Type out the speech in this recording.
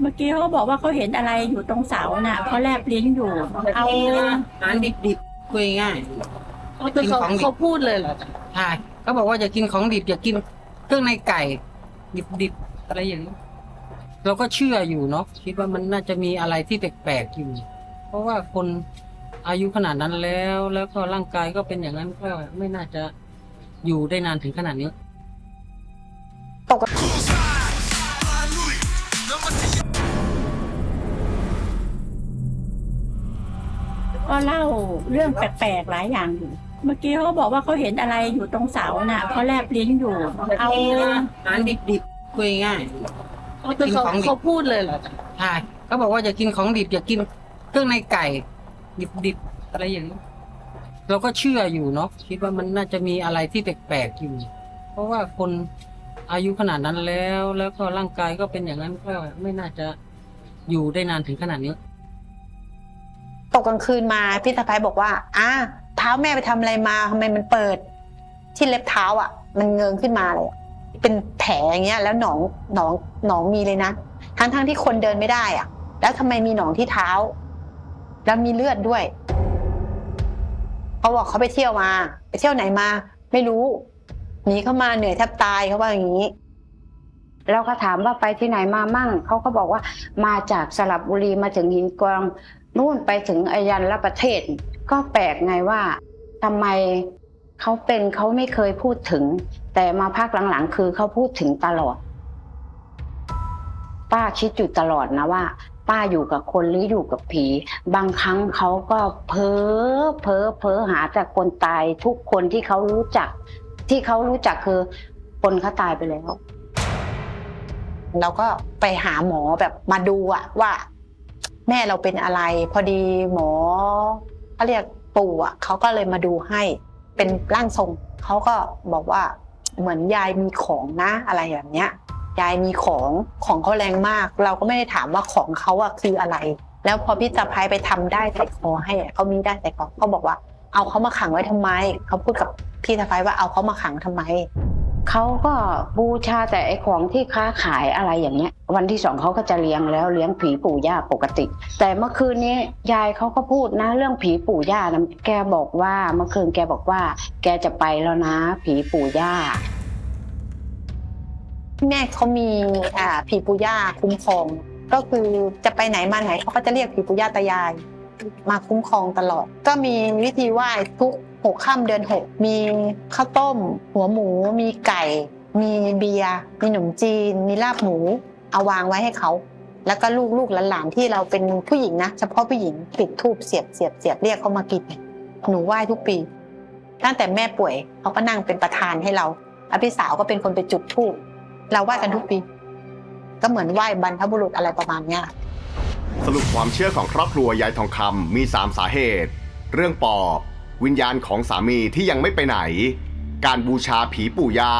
เมื่อกี้เขาบอกว่าเขาเห็นอะไรอยู่ตรงเสาน่ะเขาแลบลิ้นอยู่ เอาอาหารดิบๆคุยง่ายคือเขากินของดิบเขาพูดเลยเหรอใช่เขาบอกว่าจะกินของดิบอย่ากินเครื่องในไก่ ดิบๆอะไรอย่างนี้เราก็เชื่ออยู่เนาะคิดว่ามันน่าจะมีอะไรที่แปลกๆอยู่ เพราะว่าคนอายุขนาดนั้นแล้ว แล้วก็ร่างกายก็เป็นอย่างนั้นก็ไม่น่าจะอยู่ได้นานถึงขนาดนี้ก็ เล่าเรื่องแปลกๆหลายอย่างอยู่ เมื่อกี้เขาบอกว่าเขาเห็นอะไรอยู่ตรงเสาน่ะเขาแลบลิ้นอยู่ เอาอาหารดิบๆคุยง่ายคือเขากินของดิบเขาพูดเลยเหรอใช่เขาบอกว่าจะกินของดิบอย่ากินเครื่องในไก่ ดิบๆอะไรอย่างนี้เราก็เชื่ออยู่เนาะคิดว่ามันน่าจะมีอะไรที่แปลกๆอยู่ เพราะว่าคนอายุขนาดนั้นแล้ว แล้วก็ร่างกายก็เป็นอย่างนั้นก็ไม่น่าจะอยู่ได้นานถึงขนาดนี้ ตกกลางคืนมาพี่สะพ้ายบอกว่าอ่าเท้าแม่ไปทำอะไรมาทำไมมันเปิด ที่เล็บเท้าอะ มันเงิงขึ้นมาเลยเป็นแผลอย่างเงี้ย แล้วหนองหนองหนองมีเลยนะทั้งทั้งที่คนเดินไม่ได้อะ แล้วทำไมมีหนองที่เท้า แล้วมีเลือดด้วยเขาบอกเขาไปเที่ยวมา ไปเที่ยวไหนมา ไม่รู้หนีเข้ามาเหนื่อยแทบตายเขาว่าอย่างนี้เราก็ถามว่าไปที่ไหนมามั่งเขาก็บอกว่ามาจากสระบุรีมาถึงหินกอง นู่นไปถึงอายันละประเทศ ก็แปลกไงว่าทำไมเขาเป็นเขาไม่เคยพูดถึง แต่มาภาคหลังๆ คือเขาพูดถึงตลอด ป้าคิดอยู่ตลอดนะว่า ป้าอยู่กับคนหรืออยู่กับผี บางครั้งเขาก็เพ้อเพ้อเพ้อหาแต่คนตายทุกคนที่เขารู้จัก ที่เขารู้จักคือ คนเขาตายไปแล้วเราก็ไปหาหมอแบบมาดูอะว่า แม่เราเป็นอะไร พอดีหมอเขาเรียกปู่อะเขาก็เลยมาดูให้เป็นร่างทรงเขาก็บอกว่าเหมือนยายมีของนะอะไรแบบเนี้ยยายมีของของเขาแรงมาก เราก็ไม่ได้ถามว่าของเขาอะคืออะไร แล้วพอพี่สะพายไปทำได้ใส่คอให้เขามีได้ใส่คอเขาบอกว่าเอาเขามาขังไว้ทำไมเขาพูดกับพี่สะพายว่าเอาเขามาขังทำไม เขาก็บูชาแต่ไอของที่ค้าขายอะไรอย่างเงี้ย วันที่สองเขาก็จะเลี้ยงแล้วเลี้ยงผีปู่ย่าปกติ แต่เมื่อคืนนี้ยายเขาก็พูดนะ เรื่องผีปู่ย่านะแกบอกว่าเมื่อคืนแกบอกว่า แกจะไปแล้วนะ ผีปู่ย่าแม่เขามีอ่าผีปู่ย่าคุ้มครอง ก็คือจะไปไหนมาไหนเขาก็จะเรียกผีปู่ย่าตายาย มาคุ้มครองตลอด ก็มีวิธีไหว้ทุกหกค่ำเดือนหกมีข้าวต้ม หัวหมู มีไก่ มีเบียร์มีขนมจีน มีลาบหมู เอาวางไว้ให้เขา แล้วก็ลูกลูกหลานๆที่เราเป็นผู้หญิงนะ เฉพาะผู้หญิงปิดทูบเสียบเสียบเสียบเรียกเขามากินหนูไหว้ทุกปี ตั้งแต่แม่ป่วยเขาก็นั่งเป็นประธานให้เราแล้วพี่สาวก็เป็นคนไปจุดธูปเราไหว้กันทุกปี ก็เหมือนไหว้บรรพบุรุษอะไรประมาณเนี้ย สรุปความเชื่อของครอบครัวยายทองคำมี 3 สาเหตุ เรื่องปอบ วิญญาณของสามีที่ยังไม่ไปไหน การบูชาผีปู่ย่า